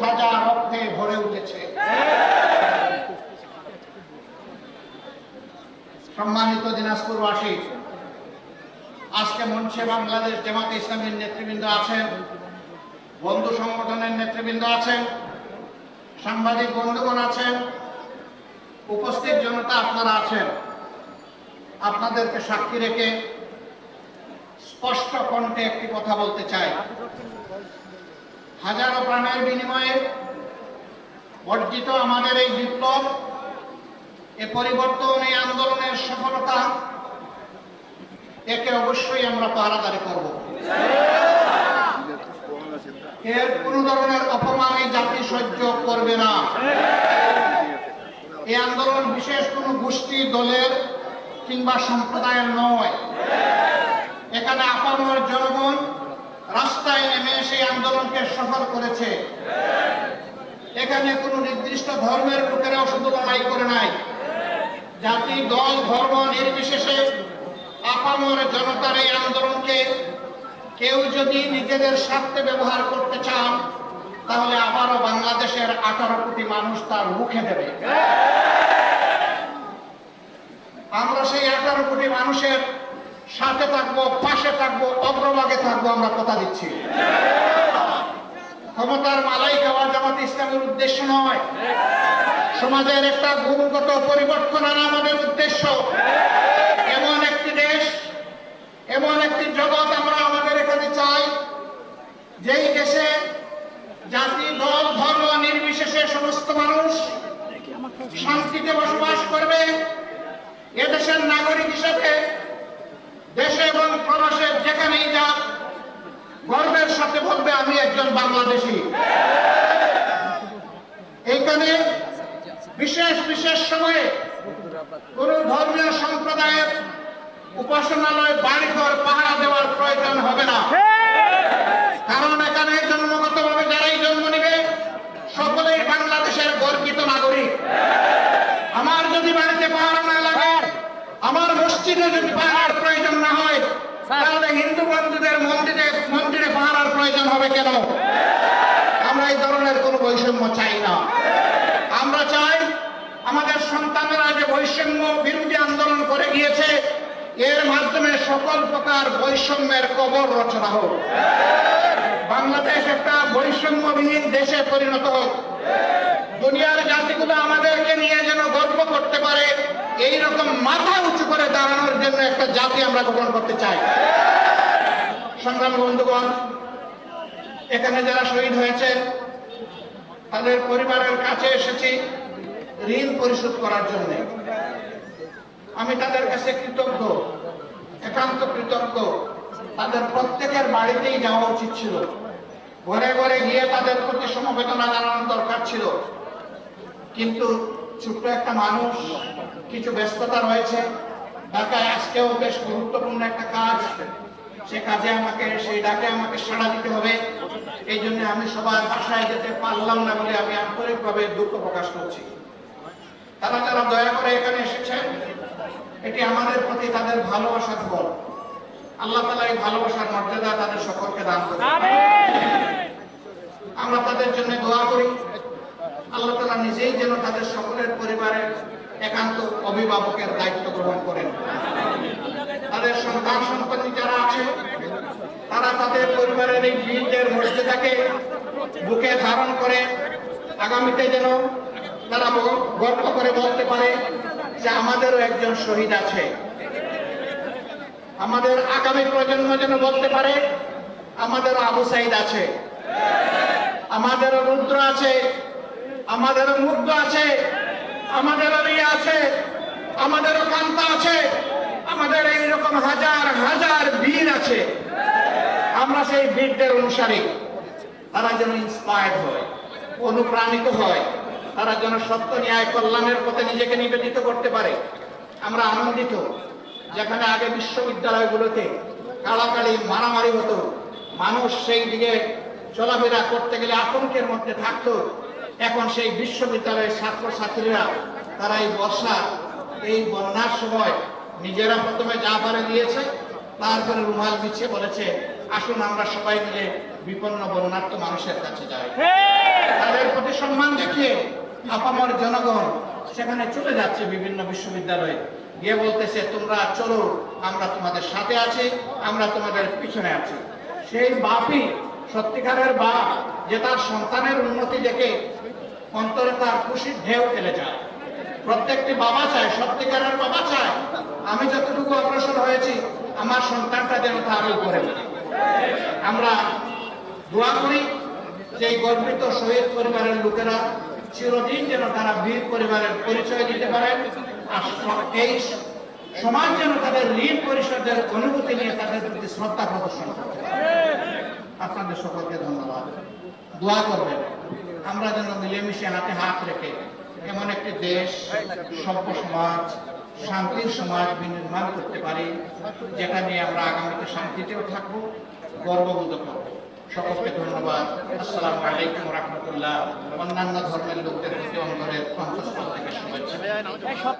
তাজা রক্তে ভরে উঠেছে। সম্মানিত দিনাজপুরবাসী আজকে মঞ্চে বাংলাদেশ জামাতে ইসলামের নেতৃবৃন্দ আছেন, বন্ধু সংগঠনের নেতৃবৃন্দ আছেন, সাংবাদিক বন্ধুগণ আছেন, উপস্থিত জনতা আপনারা আছেন। আপনাদেরকে সাক্ষী রেখে স্পষ্ট কণ্ঠে একটি কথা বলতে চাই। হাজারো প্রাণের বিনিময়ে অর্জিত আমাদের এই বিপ্লব, এ পরিবর্তন, এই আন্দোলনের সফলতা একে অবশ্যই আমরা পাহারাদারি করব। এর কোন ধরনের অপমান এই জাতি সহ্য করবে না। এই আন্দোলন বিশেষ কোন গোষ্ঠী, দলের কিংবা সম্প্রদায়ের নয়। এখানে আপামর জনগণ রাস্তায় নেমে সেই আন্দোলনকে সফল করেছে। এখানে কোনো নির্দিষ্ট ধর্মের লোকেরাও শুধু লড়াই করে নাই। জাতি, দল, ধর্ম নির্বিশেষে আপামর জনতার এই আন্দোলনকে কেউ যদি নিজেদের স্বার্থে ব্যবহার করতে চান, তাহলে আবারও বাংলাদেশের আঠারো কোটি মানুষ তার মুখে দেবে। আমরা সেই আঠারো কোটি মানুষের সাথে থাকব, পাশে থাকব, অগ্রভাগে থাকব, আমরা কথা দিচ্ছি। ক্ষমতার মালাই খাওয়া জামাত ইসলামের উদ্দেশ্য নয়। সমাজের একটা গুণগত পরিবর্তন আনা আমাদের উদ্দেশ্য। এমন একটি দেশ, এমন একটি জগৎ আমরা আমাদের এখানে চাই, যেই দেশে জাতি, দল, ধর্ম নির্বিশেষে সমস্ত মানুষ শান্তিতে বসবাস করবে। এদেশের নাগরিক হিসেবে দেশে এবং প্রবাসে যেখানেই যাক, গর্বের সাথে বলবে, আমি একজন বাংলাদেশি। এইখানে বিশেষ বিশেষ সময়ে কোন ধর্মীয় সম্প্রদায়ের উপাসনালয়, বাড়িঘর, পাহারা দেওয়ার প্রয়োজন হবে না। কারণ এখানে জন্মগতভাবে যারাই জন্ম নিবে, সকলেই বাংলাদেশের গর্বিত নাগরিক। আমার যদি বাড়িতে পাহারা না লাগে, আমার মসজিদে যদি হয় তাহলে হিন্দু বন্ধুদের মন্দিরে মন্দিরে পাহারার প্রয়োজন হবে কেন? আমরা এই ধরনের কোনো বৈষম্য চাই না। আমরা চাই আমাদের সন্তানেরা যে বৈষম্য বিরোধী আন্দোলন করে গিয়েছে, এর মাধ্যমে সকল প্রকার বৈষম্যের কবর রচনা হোক। বাংলাদেশ একটা বৈষম্যবিহীন দেশে পরিণত হোক। দুনিয়ার জাতিগুলো আমাদেরকে নিয়ে যেন গর্ব করতে পারে এই রকম মাথা উঁচু করে দাঁড়ানোর জন্য একটা জাতি আমরা গঠন করতে চাই। সংগ্রামী বন্ধুগণ, এখানে যারা শহীদ হয়েছে তাদের পরিবারের কাছে এসেছি ঋণ পরিশোধ করার জন্য। আমি তাদের কাছে কৃতজ্ঞ, একান্ত কৃতজ্ঞ। তাদের প্রত্যেকের বাড়িতেই যাওয়া উচিত ছিল। ঘরে ঘরে গিয়ে তাদের প্রতি সমবেদনা জানানোর দরকার ছিল। কিন্তু ছোট্ট একটা মানুষ কিছু ব্যস্ততা রয়েছে। ঢাকায় আজকেও বেশ গুরুত্বপূর্ণ একটা কাজ। সে কাজে আমাকে সেই ডাকে আমাকে সাড়া দিতে হবে। এই জন্য আমি সবার বাসায় যেতে পারলাম না বলে আমি আন্তরিকভাবে দুঃখ প্রকাশ করছি। তারা যারা দয়া করে এখানে এসেছেন, এটি আমাদের প্রতি তাদের ভালোবাসার ফল। আল্লাহ তালা এই ভালোবাসার মর্যাদা তাদের সকলকে দান করে আমরা তাদের জন্য দোয়া করি। আল্লাহ তালা নিজেই যেন তাদের সকলের পরিবারের একান্ত অভিভাবকের দায়িত্ব গ্রহণ করেন। তাদের সন্তান সন্ততি যারা আছে, তারা তাদের পরিবারের এই বীরদের মর্যাদাকে বুকে ধারণ করে, আগামীতে যেন তারা গর্ব করে বলতে পারে যে আমাদেরও একজন শহীদ আছে। আমাদের আগামী প্রজন্ম যেন বলতে পারে, আমাদের আবু সাইদ আছে। আমাদেরও রুদ্র আছে, আমাদেরও মুগ্ধ আছে। আমাদেরও রিয়া আছে, আমাদেরও কান্তা আছে, আমাদের এইরকম হাজার হাজার বীর আছে। আমরা সেই বীরদের অনুসারী। তারা যেন ইন্সপায়ার্ড হয়, অনুপ্রাণিত হয়, তারা যেন সত্য ন্যায় কল্যাণের পথে নিজেকে নিবেদিত করতে পারে। আমরা আনন্দিত, যেখানে আগে বিশ্ববিদ্যালয়গুলোতে কালাকালি, মারামারি হতো, মানুষ সেই দিকে চলাফেরা করতে গেলে আতঙ্কের মধ্যে থাকতো। এখন সেই বিশ্ববিদ্যালয়ের ছাত্রছাত্রীরা তারা এই বর্ষা এই বন্যার সময় নিজেরা প্রথমে যা পারে দিয়েছে তারপরে রুমাল বিছিয়ে বলেছে আসুন আমরা সবাই মিলে বিপন্ন বন্যার্থ মানুষের কাছে যাই। তাদের তাদের প্রতি সম্মান দেখিয়ে আপামর জনগণ সেখানে চলে যাচ্ছে বিভিন্ন বিশ্ববিদ্যালয়ে। গিয়ে বলতেছে তোমরা চলো আমরা তোমাদের সাথে আছি আমরা তোমাদের পিছনে আছি। সেই বাপই সত্যিকারের বাপ যে তার সন্তানের উন্নতি দেখে অন্তরে তার খুশির ঢেউ ফেলে যায়। প্রত্যেকটি বাবা চায়, সত্যিকারের বাবা চায়। আমি যতটুকু অগ্রসর হয়েছি, আমার সন্তানটা যেন তার উপরে। আমরা দোয়া করি যে গর্বিত শহীদ পরিবারের লোকেরা চিরদিন যেন তারা বীর পরিবারের পরিচয় দিতে পারেন আর এই সমাজ যেন তাদের ঋণ পরিশোধের অনুভূতি নিয়ে তাদের প্রতি শ্রদ্ধা প্রদর্শন করতে আপনাদের সকলকে ধন্যবাদ। দোয়া করবেন। আমরা যেন মিলেমিশে হাতে হাত রেখে এমন একটি দেশ, সভ্য সমাজ, শান্তির সমাজ বিনির্মাণ করতে পারি, যেটা নিয়ে আমরা আগামীতে শান্তিতেও থাকব, গর্ববোধ করব। সকলকে ধন্যবাদ। আসসালামু আলাইকুম রহমতুল্লাহ। অন্যান্য ধর্মের লোকদের প্রতি অন্তরের অন্তঃস্থল থেকে শুভেচ্ছা।